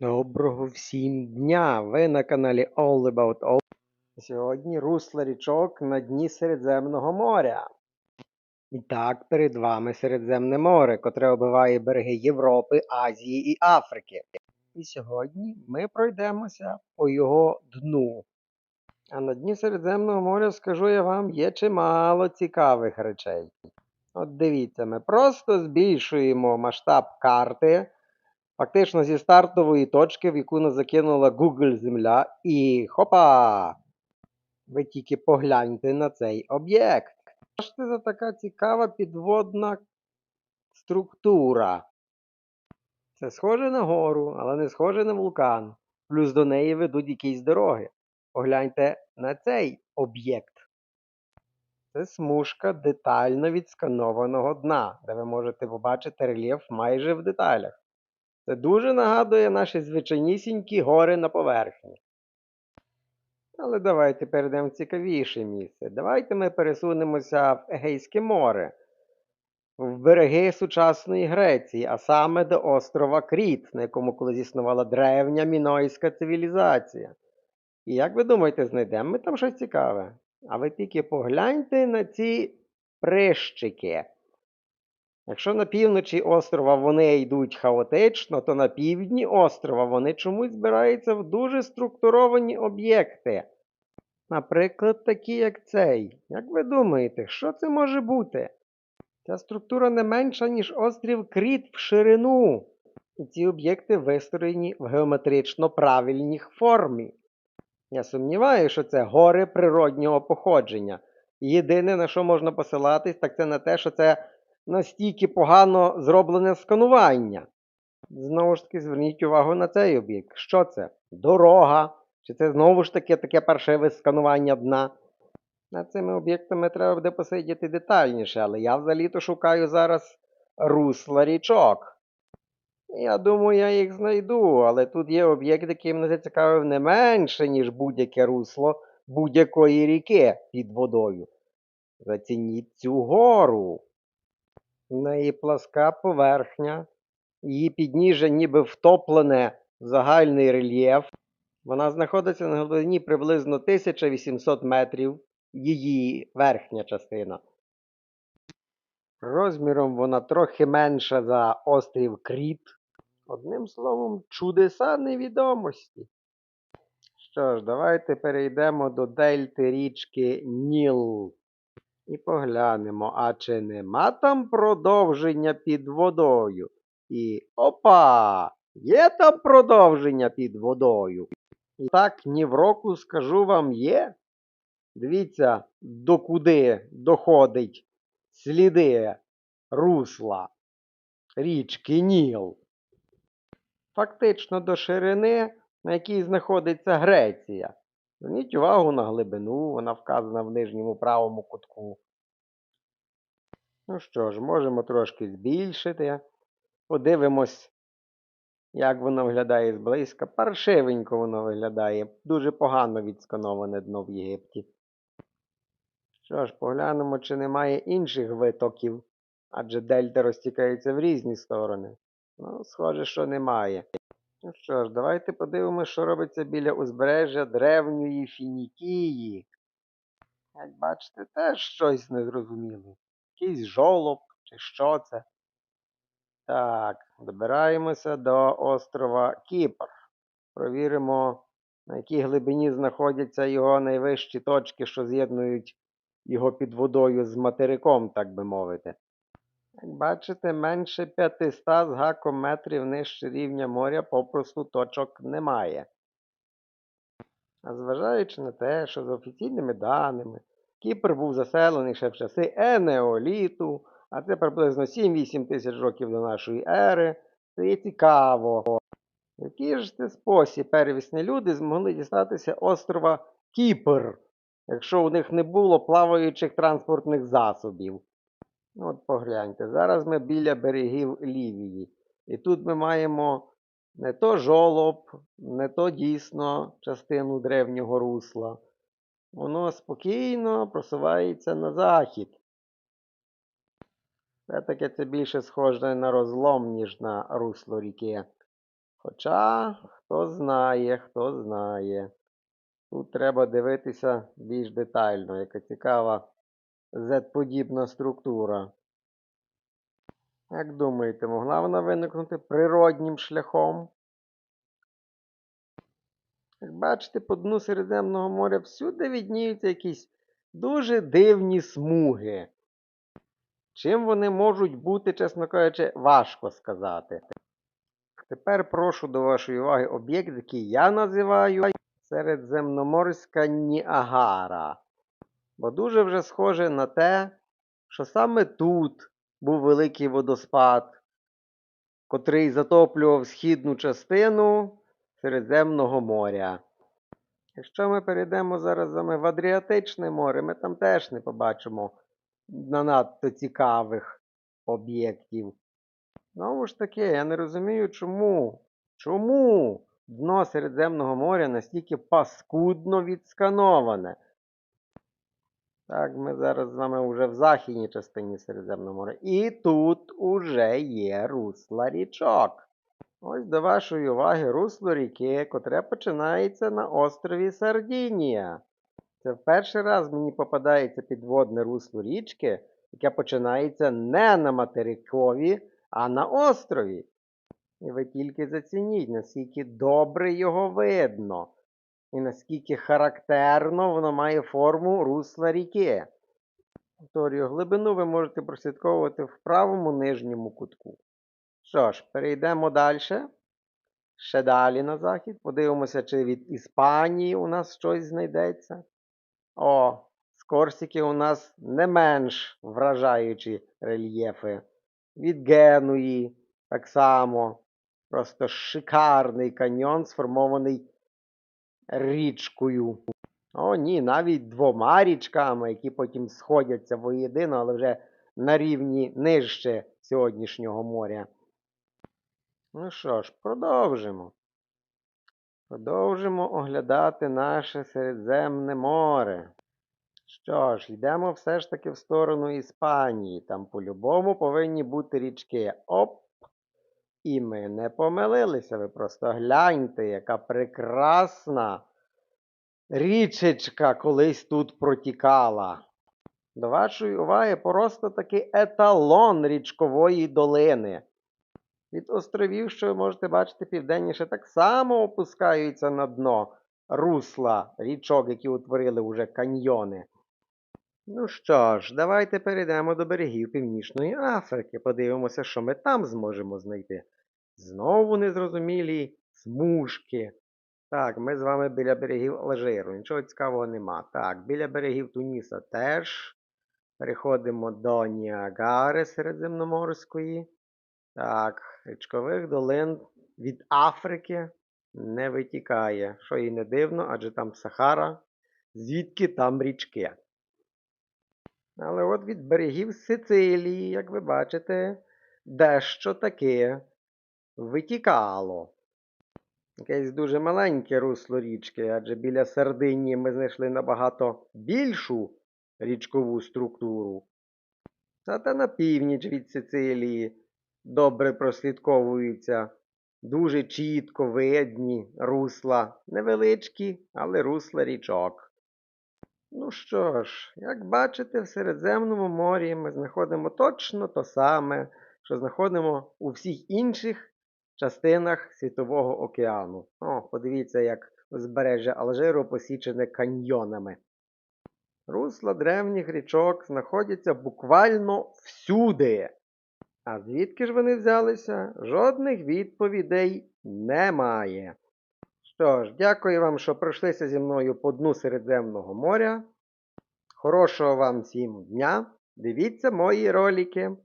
Доброго всім дня! Ви на каналі All About All. Сьогодні русло річок на дні Середземного моря. І так, перед вами Середземне море, котре оббиває береги Європи, Азії і Африки. І сьогодні ми пройдемося по його дну. А на дні Середземного моря, скажу я вам, є чимало цікавих речей. От дивіться, ми просто збільшуємо масштаб карти. Фактично зі стартової точки, в яку нас закинула Google Земля, і хопа! Ви тільки погляньте на цей об'єкт. Що це за така цікава підводна структура? Це схоже на гору, але не схоже на вулкан. Плюс до неї ведуть якісь дороги. Погляньте на цей об'єкт. Це смужка детально відсканованого дна, де ви можете побачити рельєф майже в деталях. Це дуже нагадує наші звичайнісінькі гори на поверхні. Але давайте перейдемо в цікавіше місце. Давайте ми пересунемося в Егейське море, в береги сучасної Греції, а саме до острова Кріт, на якому колись існувала древня мінойська цивілізація. І як ви думаєте, знайдемо ми там щось цікаве? А ви тільки погляньте на ці прищики. Якщо на півночі острова вони йдуть хаотично, то на півдні острова вони чомусь збираються в дуже структуровані об'єкти. Наприклад, такі, як цей. Як ви думаєте, що це може бути? Ця структура не менша, ніж острів Кріт в ширину. І ці об'єкти вистроєні в геометрично правильній формі. Я сумніваюся, що це гори природнього походження. Єдине, на що можна посилатись, так це на те, що це настільки погано зроблене сканування. Знову ж таки, зверніть увагу на цей об'єкт. Що це? Дорога. Чи це знову ж таки таке паршиве сканування дна? Над цими об'єктами треба буде посидіти детальніше, але я взагалі-то шукаю зараз русла річок. Я думаю, я їх знайду, але тут є об'єкт, який мене зацікавив не менше, ніж будь-яке русло будь-якої ріки під водою. Зацініть цю гору. В неї пласка поверхня, її підніжжя ніби втоплене в загальний рельєф. Вона знаходиться на глибині приблизно 1800 метрів, її верхня частина. Розміром вона трохи менша за острів Кріт. Одним словом, чудеса невідомості. Що ж, давайте перейдемо до дельти річки Ніл. І поглянемо, а чи нема там продовження під водою? І опа! Є там продовження під водою. І так, ні в року скажу вам є. Дивіться, докуди доходить сліди русла річки Ніл. Фактично до ширини, на якій знаходиться Греція. Зверніть увагу на глибину, вона вказана в нижньому правому кутку. Ну що ж, можемо трошки збільшити. Подивимось, як воно виглядає зблизька. Паршивенько воно виглядає. Дуже погано відскановане дно в Єгипті. Що ж, поглянемо, чи немає інших витоків, адже дельта розтікається в різні сторони. Ну, схоже, що немає. Ну що ж, давайте подивимося, що робиться біля узбережжя древньої Фінікії. Як бачите, теж щось незрозуміле. Якийсь жолоб чи що це. Так, добираємося до острова Кіпр. Провіримо, на якій глибині знаходяться його найвищі точки, що з'єднують його під водою з материком, так би мовити. Як бачите, менше 500 з гаком метрів нижче рівня моря попросту точок немає. А зважаючи на те, що за офіційними даними Кіпр був заселений ще в часи Енеоліту, а це приблизно 7-8 тисяч років до нашої ери, це є цікаво. В який ж це спосіб первісні люди змогли дістатися острова Кіпр, якщо у них не було плаваючих транспортних засобів? От погляньте, зараз ми біля берегів Лівії. І тут ми маємо не то жолоб, не то дійсно частину древнього русла. Воно спокійно просувається на захід. Все-таки це більше схоже на розлом, ніж на русло ріки. Хоча, хто знає, хто знає. Тут треба дивитися більш детально, яка цікава Z-подібна структура. Як думаєте, могла вона виникнути природнім шляхом? Як бачите, по дну Середземного моря всюди відніються якісь дуже дивні смуги. Чим вони можуть бути, чесно кажучи, важко сказати. Тепер прошу до вашої уваги об'єкт, який я називаю Середземноморська Ніагара. Бо дуже вже схоже на те, що саме тут був великий водоспад, котрий затоплював східну частину Середземного моря. Якщо ми перейдемо зараз в Адріатичне море, ми там теж не побачимо на надто цікавих об'єктів. Знову ж таки, я не розумію, чому. Чому дно Середземного моря настільки паскудно відскановане? Так, ми зараз з вами вже в західній частині Середземного моря. І тут уже є русло річок. Ось до вашої уваги русло ріки, котре починається на острові Сардінія. Це в перший раз мені попадається підводне русло річки, яке починається не на материкові, а на острові. І ви тільки зацініть, наскільки добре його видно, і наскільки характерно воно має форму русла ріки. Повторюю, глибину ви можете прослідковувати в правому нижньому кутку. Що ж, перейдемо далі. Ще далі на захід. Подивимося, чи від Іспанії у нас щось знайдеться. О, з Корсики у нас не менш вражаючі рельєфи. Від Генуї так само. Просто шикарний каньйон, сформований річкою. О, ні, навіть двома річками, які потім сходяться воєдино, але вже на рівні нижче сьогоднішнього моря. Ну що ж, продовжимо. Продовжимо оглядати наше Середземне море. Що ж, йдемо все ж таки в сторону Іспанії. Там по-любому повинні бути річки. Оп! І ми не помилилися. Ви просто гляньте, яка прекрасна річечка колись тут протікала. До вашої уваги просто такий еталон річкової долини. Від островів, що ви можете бачити південніше, так само опускаються на дно русла річок, які утворили вже каньйони. Ну що ж, давайте перейдемо до берегів Північної Африки. Подивимося, що ми там зможемо знайти. Знову незрозумілі смужки. Так, ми з вами біля берегів Алжиру. Нічого цікавого нема. Так, біля берегів Туніса теж. Переходимо до Ніагари Середземноморської. Так, річкових долин від Африки не витікає. Що і не дивно, адже там Сахара, звідки там річки. Але от від берегів Сицилії, як ви бачите, дещо таке витікало. Якесь дуже маленьке русло річки, адже біля Сардинії ми знайшли набагато більшу річкову структуру. Зате на північ від Сицилії добре прослідковуються дуже чітко видні русла, невеличкі, але русла річок. Ну що ж, як бачите, в Середземному морі ми знаходимо точно то саме, що знаходимо у всіх інших частинах Світового океану. О, подивіться, як узбережжя Алжиру посічене каньйонами. Русла древніх річок знаходяться буквально всюди. А звідки ж вони взялися? Жодних відповідей немає. Що ж, дякую вам, що пройшлися зі мною по дну Середземного моря. Хорошого вам всім дня! Дивіться мої ролики!